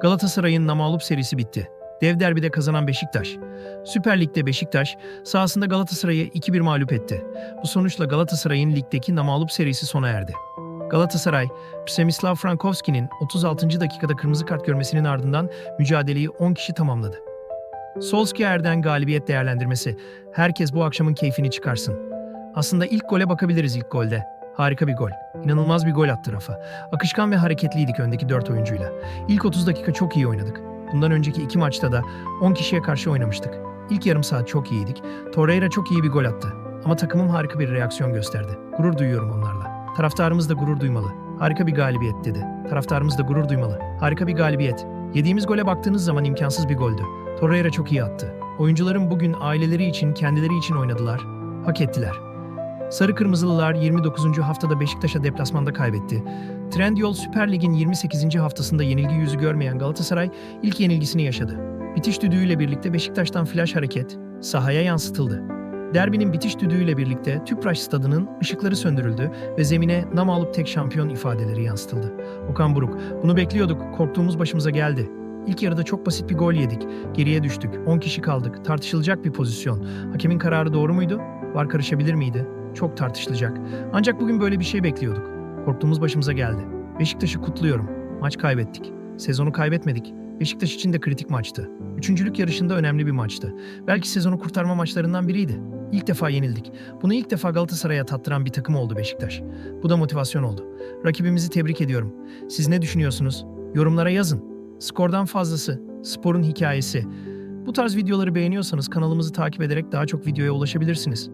Galatasaray'ın namağlup serisi bitti. Dev derbide kazanan Beşiktaş. Süper Lig'de Beşiktaş sahasında Galatasaray'ı 2-1 mağlup etti. Bu sonuçla Galatasaray'ın ligdeki namağlup serisi sona erdi. Galatasaray, Przemysław Frankowski'nin 36. dakikada kırmızı kart görmesinin ardından mücadeleyi 10 kişi tamamladı. Solskjaer'den galibiyet değerlendirmesi. Herkes bu akşamın keyfini çıkarsın. Aslında ilk gole bakabiliriz ilk golde. Harika bir gol. İnanılmaz bir gol attı Rafa. Akışkan ve hareketliydik öndeki 4 oyuncuyla. İlk 30 dakika çok iyi oynadık. Bundan önceki iki maçta da 10 kişiye karşı oynamıştık. İlk yarım saat çok iyiydik. Torreira çok iyi bir gol attı. Ama takımım harika bir reaksiyon gösterdi. Gurur duyuyorum onlarla. Taraftarımız da gurur duymalı. Harika bir galibiyet dedi. Taraftarımız da gurur duymalı. Harika bir galibiyet. Yediğimiz gole baktığınız zaman imkansız bir goldü. Torreira çok iyi attı. Oyuncuların bugün aileleri için, kendileri için oynadılar. Hak ettiler. Sarı Kırmızılılar 29. haftada Beşiktaş'a deplasmanda kaybetti. Trendyol Süper Lig'in 28. haftasında yenilgi yüzü görmeyen Galatasaray ilk yenilgisini yaşadı. Bitiş düdüğüyle birlikte Beşiktaş'tan flash hareket sahaya yansıtıldı. Derbinin bitiş düdüğüyle birlikte Tüpraş stadının ışıkları söndürüldü ve zemine nam alıp tek şampiyon ifadeleri yansıtıldı. Okan Buruk, bunu bekliyorduk, korktuğumuz başımıza geldi. İlk yarıda çok basit bir gol yedik. Geriye düştük. 10 kişi kaldık. Tartışılacak bir pozisyon. Hakemin kararı doğru muydu? Var karışabilir miydi? Çok tartışılacak. Ancak bugün böyle bir şey bekliyorduk. Korktuğumuz başımıza geldi. Beşiktaş'ı kutluyorum. Maç kaybettik. Sezonu kaybetmedik. Beşiktaş için de kritik maçtı. Üçüncülük yarışında önemli bir maçtı. Belki sezonu kurtarma maçlarından biriydi. İlk defa yenildik. Bunu ilk defa Galatasaray'a tattıran bir takım oldu Beşiktaş. Bu da motivasyon oldu. Rakibimizi tebrik ediyorum. Siz ne düşünüyorsunuz? Yorumlara yazın. Skordan fazlası, sporun hikayesi. Bu tarz videoları beğeniyorsanız kanalımızı takip ederek daha çok videoya ulaşabilirsiniz.